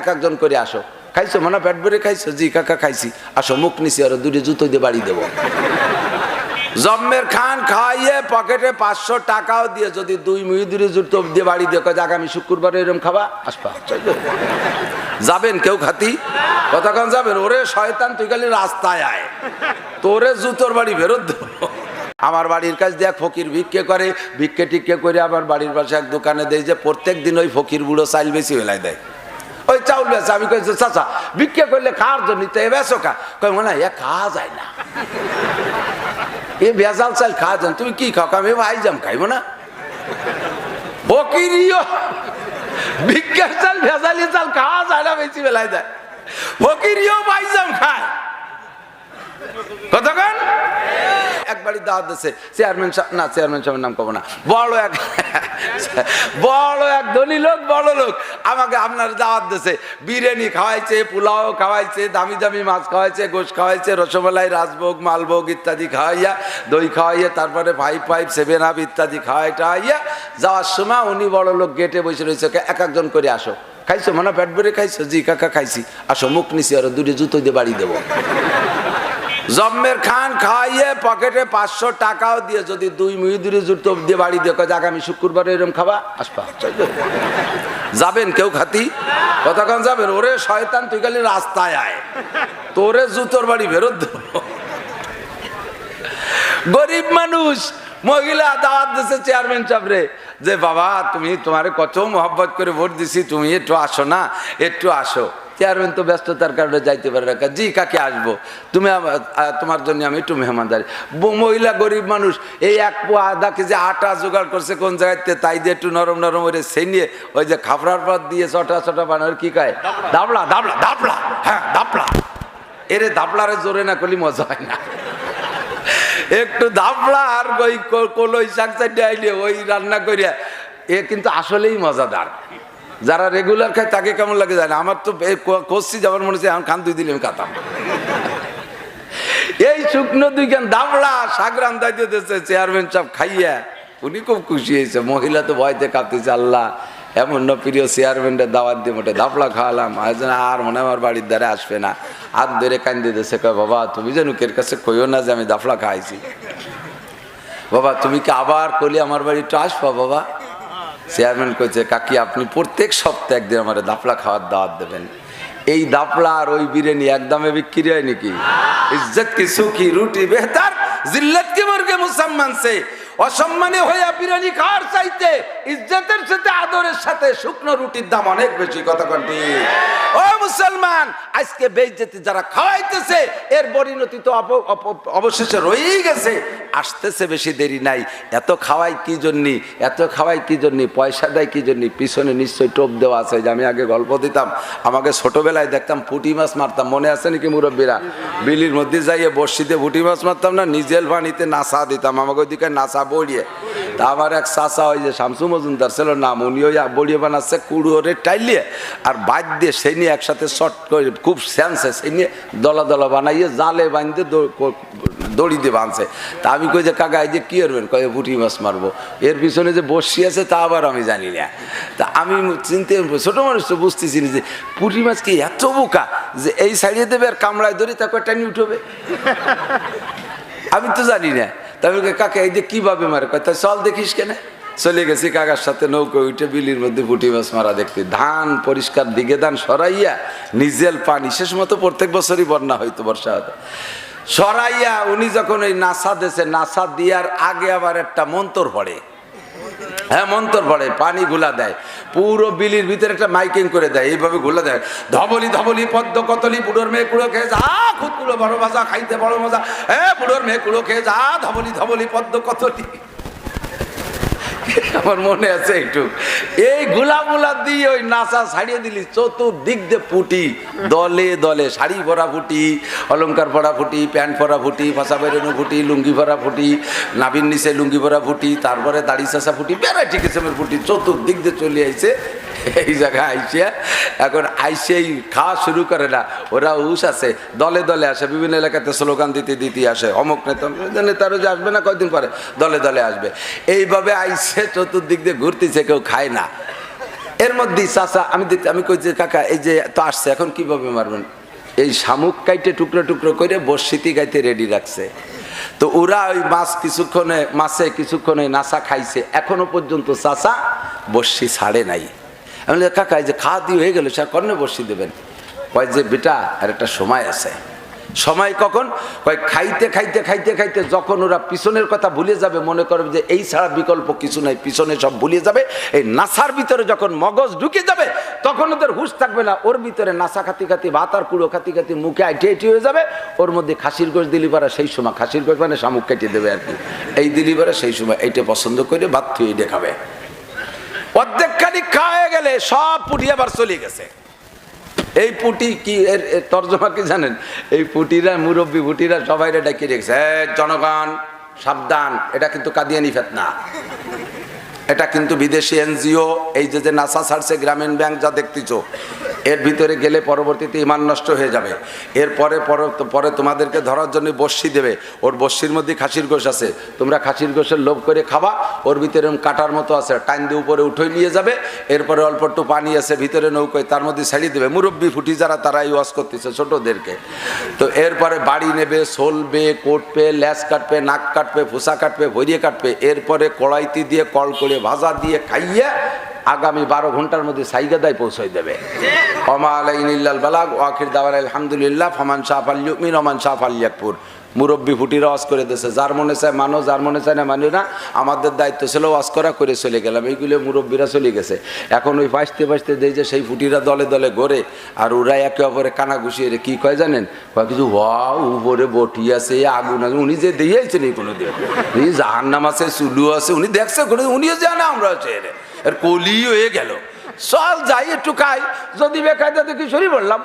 এক একজন করে আসো। খাইছো? মনে পেট ভরে খাইছো? জি, কাকা, খাইছি। আসো, মুখ নিছি আর দুটো জুতো দিয়ে বাড়ি দেবো। জম্মের খান খাইয়ে পকেটে পাঁচশো টাকাও দিয়ে যদি দুই মুহিদুরি জুতো দিয়ে বাড়ি দিয়ে যে আগামী শুক্রবার এরম খাবা, আসবা। যাবেন কেউ খাতি? কতক্ষণ যাবেন? ওরে শয়তান, তুই খালি রাস্তায় আয়। তোরে জুতোর বাড়ি ফেরত দেবো। আমার বাড়ির কাছে দেখ ফকির ভিক্ষে করে, ভিক্ষে টিক্ষে করে আমার বাড়ির পাশে এক দোকানে দেয় যে প্রত্যেক দিন ওই ফকির বুড়ো চাইল বেশি বেলায় দেয়। ওই চাউল বেচা, আমি কইছি, চাচা ভিক্ষে করলে কার জন্য? তো বেছো কা? কই মনে এ খাওয়া যায় না। এ ভেজাল চাল খাওয়া যান তুমি কি খাও? আমি ভাই জাম খাইব না। ফকিরিও ভিক্ষার চাল ভেজালি চাল খাওয়া যায় না বেশি বেলায় দেয়। ফকিরিও ভাইজাম খায়। কতক্ষণ? একবারই দাওয়াত দিচ্ছে চেয়ারম্যান সাহেব না, চেয়ারম্যান সাহেবের নাম কব না। বড় এক বড় এক ধনী লোক, বড় লোক। আমাকে আপনার দাওয়াত দিচ্ছে বিরিয়ানি খাওয়াইছে, পোলাও খাওয়াইছে, দামি দামি মাছ খাওয়াইছে, গোশ খাওয়াইছে, রসমালাই, রাজভোগ, মালভোগ ইত্যাদি খাওয়াইয়া, দই খাওয়াইয়া, তারপরে ফাইভ ফাইভ সেভেন আপ ইত্যাদি খাওয়াই টাওয়াইয়া যাওয়ার সময় উনি বড় লোক গেটে বসে রয়েছে। "কে এক একজন করে আসো। খাইছো? মানে পেট ভরে খাইছো? জি, কাকা, খাইছি। আসো, মুখ নিছি আর দুটো জুতো দিয়ে বাড়ি দেবো। জম্মের খান খাইয়ে পকেটে পাঁচশো টাকাও দিয়ে যদি দুই মুহিদুরি জুতো দিয়ে বাড়ি দিয়ে কয় যে আগামী শুক্রবার এরম খাবা, আসবা। যাবেন কেউ খাতি? কতক্ষণ যাবেন? ওরে শয়তান, তুই খালি রাস্তায় আয়। তোরে জুতোর বাড়ি ফেরত দেবো। গরিব মানুষ, মহিলা দাওয়াত দিছে চেয়ারম্যান সাহেবরে যে বাবা, তুমি তোমারে কত মহব্বত করে ভোট দিছি, তুমি একটু আসো না, একটু আসো। চেয়ারম্যান তো ব্যস্ততার কারণে যাইতে পারে না। জি কাকে আসব? তুমি তোমার জন্য আমি একটু মেহমানদারি। মহিলা গরিব মানুষ এই এক পো আধা কেজি আটা জোগাড় করছে কোন জায়গাতে তাই দিয়ে একটু নরম নরম করে সে নিয়ে ওই যে খাফরার পর দিয়ে চটা চটা বানানোর কি কয়? দাবলা। দাবলা দাবলা হ্যাঁ দাবলা। এরে দাবলারে জোরে না করলে মজা হয় না। একটু দাবলা আর ওই কলই শাক চাইতে আইলে ওই রান্না করিয়া এ কিন্তু আসলেই মজাদার। যারা রেগুলার খায় তাকে কেমন লাগে জানে? আমার তো কষছি যাবার মনে হচ্ছে, এখন খান দুই দিলে আমি কাতাম এই শুকনো দুই খান দাবলা শাক রান্দাইতে দিতেছে চেয়ারম্যান সব খাইয়া। উনি খুব খুশি হয়েছে, মহিলা তো ভয়তে কাঁপতেছে আল্লাহ, এমন না প্রিয় চেয়ারম্যানটা দাওয়াত দিয়ে মোটে দাপলা খাওয়ালাম। আর মনে আমার বাড়ির দ্বারে আসবে না। হাত ধরে কান্দি দিতেছে কয়, বাবা, তুমি যেন কের কাছে কইও না যে আমি দাফলা খাইছি? বাবা, তুমি কি আবার কলি আমার বাড়ি একটু আসবা, বাবা? চেয়ারম্যান কইছে, কাকি, আপনি প্রত্যেক সপ্তাহে একদিন আমার দাপলা খাওয়ার দাওয়াত দেবেন। এই দাপলা আর ওই বিরিয়ানি একদমে বিক্রি হয় নাকি? ইজ্জত কি সুখী, রুটি বেহতার, জিল্লত কি মুরগে মুসলমান সে? অসম্মানে হইয়া বিরিয়ানি খাওয়ার চাইতে ইজ্জতের সাথে, আদরের সাথে শুকনো রুটির দাম অনেক বেশি, কথা কন্টি ও মুসলমান, আজকে বেইজ্জতি যারা খাওয়াইতেছে, এর পরিণতি তো অবশেষে রয়েই গেছে। আসতেছে বেশি দেরি নাই। এত খাওয়াই কি জন্যি? এত খাওয়াই কি জন্যি? পয়সা দেয় কি জন্যি? পিছনে নিশ্চয়ই টোপ দেওয়া আছে। যে আমি আগে গল্প দিতাম, আমাকে ছোটোবেলায় দেখতাম পুঁটি মাছ মারতাম। মনে আছে নাকি মুরব্বীরা? বিলির মধ্যে যাইয়ে বর্ষিতে পুঁটি মাছ মারতাম না, নিজের পানিতে নাসা দিতাম। আমাকে ওইদিকে নাসা বড়িয়ে তা আমার এক চাচা ওই যে শামসু মজুমদার ছিল নাম উনি ওই বড়িয়ে বানাচ্ছে কুড়ুরে টাইলিয়ে আর বাদ দিয়ে সেই নিয়ে একসাথে শর্ট করে, খুব স্যান্সে সেই নিয়ে দলা দলা বানাইয়ে জালে বাঁধতে দড়ি দিয়ে বাঁধছে। তা আমি কই যে, কাকা, এই যে কি করবেন? কয়ে বুটি মাছ মারবো। এর পিছনে যে বসি আছে, তা আবার আমি জানি না। তা আমি চিনতে ছোট মানুষ তো বুঝতেছি যে পুঁটি মাছ কি এত বোকা যে এই সাইডে দেবে আর কামড়ায় ধরি তাকে টানি উঠবে আমি তো জানি না। তবে কাকা, এই যে কীভাবে মারে? কয়, তা চল দেখিস কেন। চলে গেছি কাকার সাথে নৌকো উঠে বিলির মধ্যে পুঁটি মাছ মারা দেখতে। ধান পরিষ্কার দিকে ধান সরাইয়া নিজেল পানি, শেষ মতো প্রত্যেক বছরই বন্যা হইতো বর্ষা হতো। সরাইয়া উনি যখন ওই নাসা দেশে, নাসা দিয়ার আগে আবার একটা মন্তর পড়ে। হ্যাঁ মন্তর পড়ে, পানি গুলা দেয়। পুরো বিলির ভিতরে একটা মাইকিং করে দেয়, এইভাবে গুলা দেয়। ধবলি ধবলি, পদ্ম কতলি বুড়োর মেয়ে, কুড়ো খেয়ে যা খুদ বড় মজা খাইতে বড় মজা। হ্যাঁ বুড়োর মেয়ে, কুড়ো খেয়ে যা, ধবলি ধবলি, পদ্ম কতলি আমার মনে আছে একটু। এই গুলা দিয়ে ওই নাচা ছাড়িয়ে দিলি, চতুর্দিক দিয়ে ফুটি, দলে দলে, শাড়ি ভরা ফুটি অলঙ্কার ভরা ফুটি, প্যান্ট ভরা ফুটি ফাঁসা বেরোনো ফুটি, লুঙ্গি ভরা ফুটি নাবিন নিচে লুঙ্গি ভরা ফুটি, তারপরে দাড়ি চাষা ফুটি, ভ্যারাইটি আছে ফুটি, চতুর্দিক দিয়ে চলে আইছে এই জায়গায় আইসে এখন আইসেই খাওয়া শুরু করে না। ওরা উস আছে, দলে দলে আসে, বিভিন্ন এলাকাতে স্লোগান দিতে দিতে আসে, অমুক নেতা নেতারও যে আসবে না, কয়দিন পরে দলে দলে আসবে। এইভাবে আইসে চতুর্দিক দিয়ে ঘুরতেছে, কেউ খায় না। এর মধ্যেই, চাচা, আমি দেখতে আমি কই যে, কাকা, এই যে তো আসছে, এখন কীভাবে মারবেন? এই শামুক কাইটে টুকরো টুকরো করে বর্ষিতি গাইতে রেডি রাখছে। তো ওরা ওই মাছ কিছুক্ষণে, মাছে কিছুক্ষণে নাসা খাইছে। এখনও পর্যন্ত চাচা বর্ষি ছাড়ে নাই। আমি কাকা যে খাওয়া দিয়ে হয়ে গেল, সে কর্ণে বসিয়ে দেবেন। কয়, যে বেটা, আর একটা সময় আছে। সময় কখন? কয়, খাইতে খাইতে খাইতে খাইতে যখন ওরা পিছনের কথা ভুলে যাবে, মনে করবে যে এই ছাড়া বিকল্প কিছু নাই, পিছনে সব ভুলে যাবে। এই নাসার ভিতরে যখন মগজ ঢুকে যাবে, তখন ওদের হুশ থাকবে না, ওর ভিতরে নাসা খাতি খাতি, ভাত আর কুড়ো খাতি খাতি মুখে আইটে আইটি হয়ে যাবে, ওর মধ্যে খাসির গোশ দিলি পারা সেই সময়। খাসির গোশ মানে শামুক কেটে দেবে আর কি। এই দিলি পারা সেই সময়। এইটা পছন্দ করে ভাত থুয়ে দেখাবে অর্ধেক খানি খাওয়া গেলে সব পুটি আবার চলে গেছে। এই পুটি কি এর তর্জমা কি জানেন? এই পুটিরা মুরব্বী পুটিরা সবাই এটা কি রেখেছে, "এই জনগণ, সাবধান, এটা কিন্তু কাদিয়ানি ফেতনা। এটা কিন্তু বিদেশি এনজিও, এই যে যে নাসা ছাড়ছে, গ্রামীণ ব্যাংক যা দেখতেছো এর ভিতরে গেলে পরবর্তীতে ইমান নষ্ট হয়ে যাবে। এরপরে পরে তোমাদেরকে ধরার জন্য বর্ষি দেবে। ওর বর্ষির মধ্যে খাসির গোশ আছে। তোমরা খাসির গোশের লোভ করে খাবা। ওর ভিতরে কাটার মতো আছে। টাইম দিয়ে উপরে উঠে নিয়ে যাবে। এরপরে অল্প একটু পানি আছে, ভিতরে নৌকোয় তার মধ্যে ছাড়িয়ে দেবে। মুরব্বী ফুটি যারা তারা ইউজ করতেছে ছোটদেরকে। তো এরপরে বাড়ি নেবে সলবে কোটবে, ল্যাস কাটবে, নাক কাটবে, ফুসা কাটবে, ভরিয়ে কাটবে। এরপরে কড়াইতি দিয়ে কল করে ভাজা দিয়ে খাইয়ে আগামী বারো ঘণ্টার মধ্যে সাইগাদায় পৌঁছাই দেবে। অমা আলাইনিল্লাল বালাগ ওয়াকির দাওয়ার আলহামদুলিল্লাহ, ফমান শাহ আলিউমিন ওমান শাহ আলিয়াকপুর মুরব্বী ফুটির ওয়াজ করে দিয়েছে, যার মনে চায় মানো, যার মনে চায় না মানি না, আমাদের দায়িত্ব ছিল ওয়াজ করা, করে চলে গেলাম। এইগুলো মুরব্বীরা চলে গেছে। এখন ওই বাঁচতে বাঁচতে দেয় যে সেই ফুটিরা দলে দলে গড়ে, আর ওরা একে অপরে কানা ঘুষিয়ে কি কয় জানেন? কয় কিছু, ওয়াও, উপরে বটি আছে, আগুন আছে। উনি যে দিয়েছেন এই কোনো দিন জাহান্নাম আছে, চুলু আছে, উনি দেখছে উনিও জানে আমরা হচ্ছে এর কলি হয়ে গেল। চল যাই, একটু খাই। যদি বেকায়দা দেখি সরি বললাম?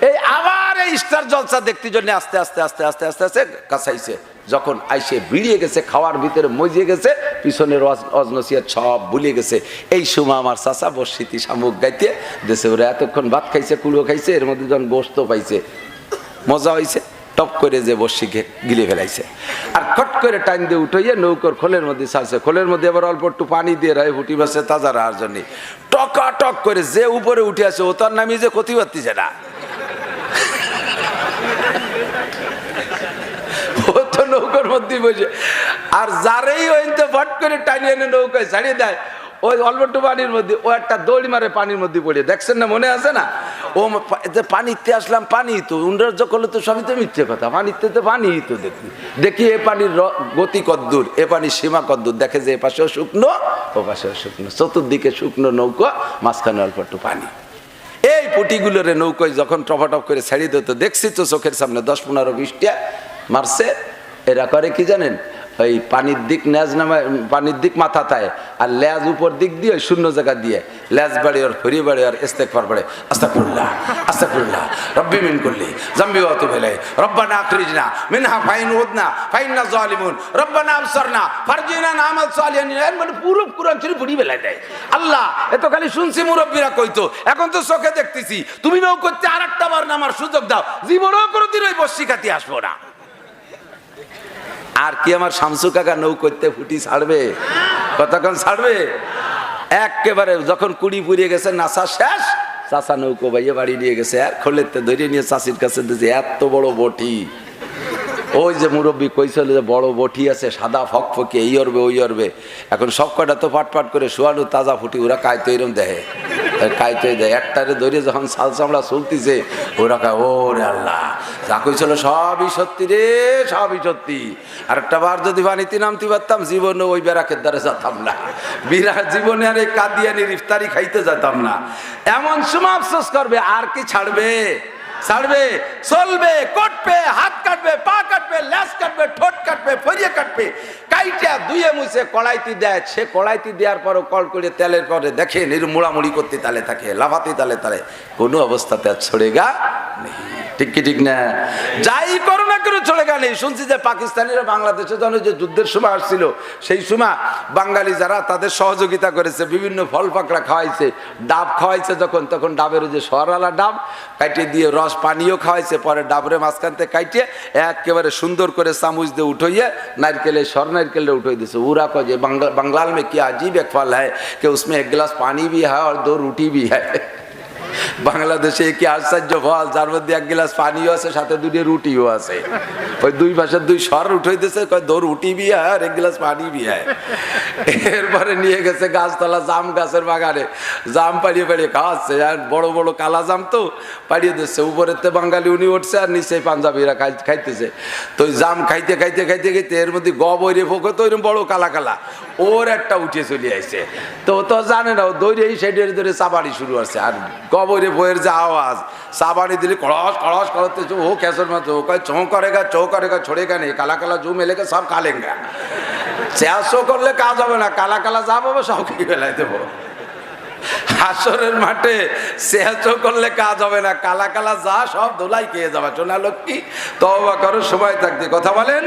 এই আবার এই স্টার জলসা দেখতে জন্য আস্তে আস্তে আস্তে আস্তে আস্তে আস্তে কাছাইছে যখন আইসে বিড়িয়ে গেছে, খাওয়ার ভিতরে মজিয়ে গেছে, পিছনের অজ- অজনসিয়া সব ভুলে গেছে। এই সময় আমার চাষা বর্ষিতি শামুক গাইতে, দেশে ওরা এতক্ষণ ভাত খাইছে, কুড়ো খাইছে, এর মধ্যে যখন গোস্ত পাইছে, মজা হয়েছে টপ করে যে ঘে- গিলে ফেলাইছে। আর খট করে টাইম দিয়ে উঠাইয়ে নৌকর খোলের মধ্যে ছাড়ছে। খোলের মধ্যে আবার অল্প একটু পানি দিয়ে রায় ফুটি বাসে তাজা রাহার জন্য। টকা টক করে যে উপরে উঠে আছে, ও তার নামই যে ক্ষতি পারতিছে না। ও তো নৌকার মধ্যে বসে। আর যারেই ওই তো ফট করে টানিয়ে এনে নৌকায় ছাড়িয়ে দেয়, ওই অল্প একটু পানির মধ্যে, ও একটা দড়ি মারে পানির মধ্যে পড়ে। দেখছেন না, মনে আছে না? ও পানিতে আসলাম, পানি তো উন্ডার যখন তো সবই তো মিথ্যে কথা। পানিতে তো পানি তো দেখি। দেখি এ পানির গতি কদ্দূর, এ পানির সীমা কদ্দূর। দেখে যে এ পাশেও শুকনো, ও পাশেও শুকনো। চতুর্দিকে শুকনো নৌকো, মাঝখানে অল্প একটু পানি। এই পুটিগুলোরে নৌকোয় যখন টপাটপ করে ছেড়ে দিত, দেখছি তো চোখের সামনে দশ পনেরো বিশটা মারছে। এরা করে কি জানেন? ওই পানির দিক ন্যাজ নামে পানির দিক মাথা তায়, আর ল্যাজ উপর দিক দিয়ে ওই শূন্য জায়গা দিয়ে, ল্যাজ বাড়ি আর ফরি বাড়ি আর ইস্তেক ফার বাড়ে। আস্তা করল্লা আস্তা করল্লা রব্বি মিন করলি জাম্বি অত ভেলে রব্বানা আখরিজনা, মিনহা ফাইন উদনা, ফাইন্না জালিমুন রব্বানা আবসারনা, ফারজিনা নামাল সালিহান, এর মানে পুরো কোরআন শরীফ পড়ি বেলায় দেয়। আল্লাহ এত খালি শুনছি মুরব্বীরা কইতো, এখন তো চোখে দেখতেছি তুমি নৌ করতে আর একটা বার নামার সুযোগ দাও, জীবনেও কোনোদিন ওই বস্যি খাতি আসব না। আর কি আমার শামসু কাকা নৌ করতে ফুটি ছাড়বে? কতক্ষণ ছাড়বে? একেবারে যখন কুড়ি পুড়িয়ে গেছে নাসা শেষ। চাষা নৌকো বাইয়ে বাড়ি নিয়ে গেছে। আর খোলেতে ধরে নিয়ে চাষির কাছে দিয়েছে, এত বড় বটি। ওই যে মুরব্বী কইছিল যে, বড় বটি আছে, সাদা ফকফকে, এই অরবে, ওই অরবে। এখন সব কটা তো পাট পাট করে শোয়ানো তাজা ফুটি ওরা কায়তো এরম দেয় কায়তো দেয়, একটারে ধরে যখন সাল চামড়া চলতিছে ওরা কয় ও রে আল্লাহ, যা কইছিল সবই সত্যি রে, সবই সত্যি। আর একটা বার যদি বানিতে নামতে পারতাম, জীবনে ওই বেড়াকের দ্বারা যেতাম না। বিরাট জীবনে আর এই কাদিয়ানির রিফতারি খাইতে যেতাম না। এমন সময় আফসোস করবে, আর কি ছাড়বে? ছাড়বে চলবে, কটবে, হাত কাটবে, পা কাটবে, ল্যাস কাটবে, ঠোঁট কাটবে, ফরিয়ে কাটবে। কাইটা দুয়ে মুছে কড়াইতি দেয়, সে কড়াইতি দেওয়ার পরও কল করে তেলের পরে দেখে নির্মূড়ামুড়ি করতে তালে থাকে লাফাতে তালে তালে। কোনো অবস্থাতে আর ছড়ে গা নেই। ঠিক কি ঠিক না? করো না করে চলে গেল শুনছি যে পাকিস্তানিরা বাংলাদেশে যখন ওই যে যুদ্ধের সময় আসছিল সেই সময় বাঙালি যারা তাদের সহযোগিতা করেছে বিভিন্ন ফল পাকড়া খাওয়াইছে ডাব খাওয়াইছে যখন তখন ডাবের ওই যে সরওয়ালা ডাব কাটিয়ে দিয়ে রস পানিও খাওয়াইছে পরে ডাবরে মাঝখান থেকে কাটিয়ে একেবারে সুন্দর করে চামচ দিয়ে উঠাইয়ে नारकेल सर नारकेल उठो दिसे उरा को जे बंगाल बंगाल में क्या अजीब एक फल है कि उसमें एक गिलास पानी भी है और दो रोटी भी है বাংলাদেশে কি আশ্চর্য ফল? যার মধ্যে এক গিলাস পানিও আছে, সাথে দুটি রুটিও আছে। ওই দুই পাশে দুই স্বর উঠাই দিছে দো রুটি বি হ্যাঁ আর এক গিলাস পানি বি হ্যাঁ। এরপরে নিয়ে গেছে গাছতলা জাম গাছের বাগানে। জাম পাড়িয়ে পাড়িয়ে খাওয়াচ্ছে, আর বড় বড় কালা জাম তো পাড়িয়ে দিচ্ছে। উপরেতে বাঙালি উনি উঠছে, আর নিচে পাঞ্জাবিরা খাইতেছে। তো ওই জাম খাইতে খাইতে খাইতে খাইতে এর মধ্যে গবরে ফোকে তো এরকম বড় কালা কালা। ওর একটা উঠে চলে আসছে তো তো জানে না দৌড়ে এই সাইডের ধরে চাবাড়ি শুরু আছে আর কবরে বইয়ের যে আওয়াজ, সাবানি দিলি কড়স কড়স করতে ও ক্যাসের মতো ও কয় চৌ করে গা চৌ করে গা করেগা ছড়েগা নেই কালা কালা জু মেলেগা সব কালেঙ্গা চেয়াশো করলে কাজ হবে না, কালা কালা যা পাবো সব কি বেলায় দেবো। হাসরের মাঠে সেহাচো করলে কাজ হবে না, কালা কালা যা সব দোলাই খেয়ে যাবে। চোনা লক্ষ্মী তবা করো সবাই থাকতে কথা বলেন?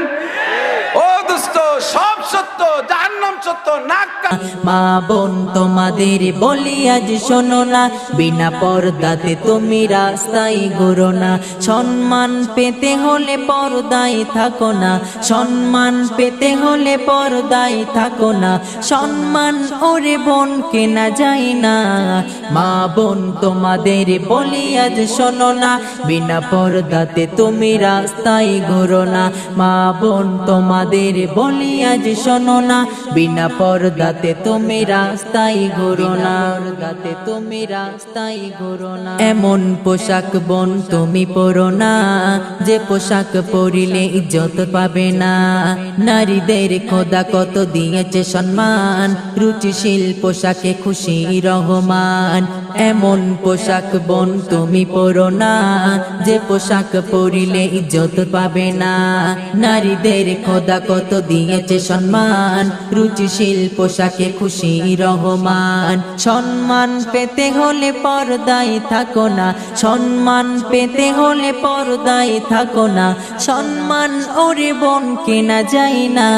সব সত্য, জাহান্নাম সত্য মা বোন তোমাদের বলি, আজ শোনো না। বিনা পর্দাতে তুমি রাস্তায় ঘুরো না। সম্মান পেতে হলে পর্দায় থাকো না। সম্মান পেতে হলে পর্দায় থাকো না। সম্মান ওরে বোন কেনা যায় না। মা বোন তোমাদের বলি, আজ শোনো না। বিনা পর্দাতে তুমি রাস্তায় ঘুরো না। মা বোন তোমাদের বলি আজ শোনো না বিনা পর্দাতে তুমি রাস্তায় ঘুরো না। পর্দাতে তুমি রাস্তায় ঘুরো না। এমন পোশাক বোন তুমি পরো না যে পোশাক পরিলে ইজ্জত পাবে না। নারীদের খোদা কত দিয়েছে সম্মান রুচিশীল পোশাকে খুশি রহমান। এমন পোশাক বোন তুমি পরো না। যে পোশাক পরিলে ইজ্জত পাবে না। নারীদের খোদা কত দিয়েছে সম্মান। রুচিশীল পোশাকে খুশি রহমান। সম্মান পেতে হলে পর্দায় থাকো না। সম্মান পেতে হলে পর্দায় থাকো না। সম্মান ওরে বোন কেনা যায় না।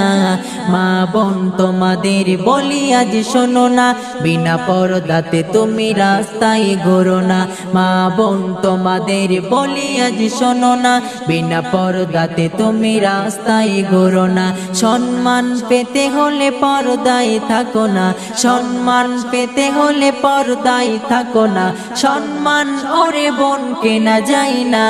মা বোন তোমাদের বলি, আজ শোনো না, বিনা পর্দাতে তুমি রাস্তায় ঘোরো না। মা বোন তোমাদের বলি, আজ শোনো না, বিনা পর্দাতে তুমি রাস্তায় ঘোরো না। সম্মান পেতে হলে পর্দায় থাকো না, সম্মান পেতে হলে পর্দায় থাকো না। সম্মান ওরে বোন কেনা যায় না।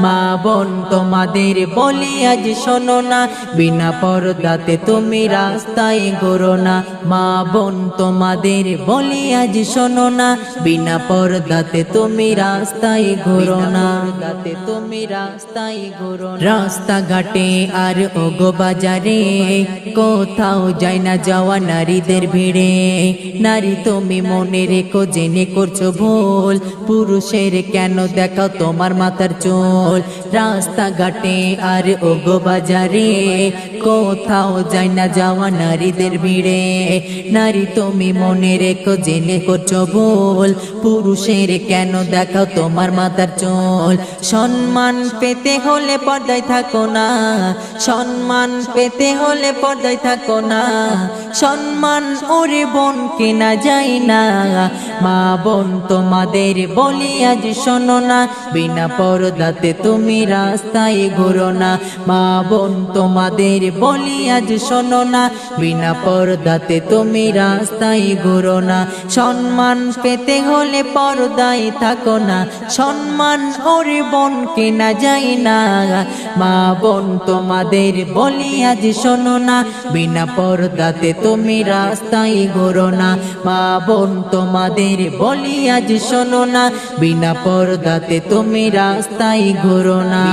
মা বোন তোমাদের বলি আজ শোনো না। বিনা পর্দাতে তুমি রাস্তায় ঘোরো না। মা বোন তোমাদের বলি আজ শোনো না। বিনা পর্দাতে তুমি রাস্তায় ঘোরো না। পর্দাতে তুমি রাস্তায় ঘোরো রাস্তাঘাটে আর ওগো বাজারে কোথাও যায় না যাওয়া নারীদের ভিড়ে। নারী তুমি মনে রেখো জেনে করছ ভুল। পুরুষের কেন দেখাও তোমার মাথার চুল? রাস্তাঘাটে আর ওগো বাজারে। কোথাও যায় না যাওয়া নারীদের ভিড়ে। নারী তুমি মনে রেখো, জেনে করছ বল পুরুষের কেন দেখাও তোমার মাথার চুল? সম্মান পেতে হলে পর্দায় থাকো না। সম্মান পেতে হলে পর্দায় থাকো না। সম্মান ওরে বোন কেনা যায় না। মা বোন তোমাদের বলি আজ শোনো না। বিনা পর্দাতে তুমি রাস্তায় ঘুরো না। মা বোন, তোমাদের বলি আজ শোনো না। বিনা পর্দাতে তুমি রাস্তায় ঘুরো না। সম্মান পেতে হলে পর্দায় থাকো না। সম্মান ওরে বোন কেনা যায় না। মা বোন, তোমাদের বলি আজ শোনো না। বিনা পর্দাতে তুমি রাস্তায় ঘোরো না। মা বোন, তোমাদের বলি আজ শোনো না। বিনা পর্দাতে তুমি রাস্তায় ঘোরো না।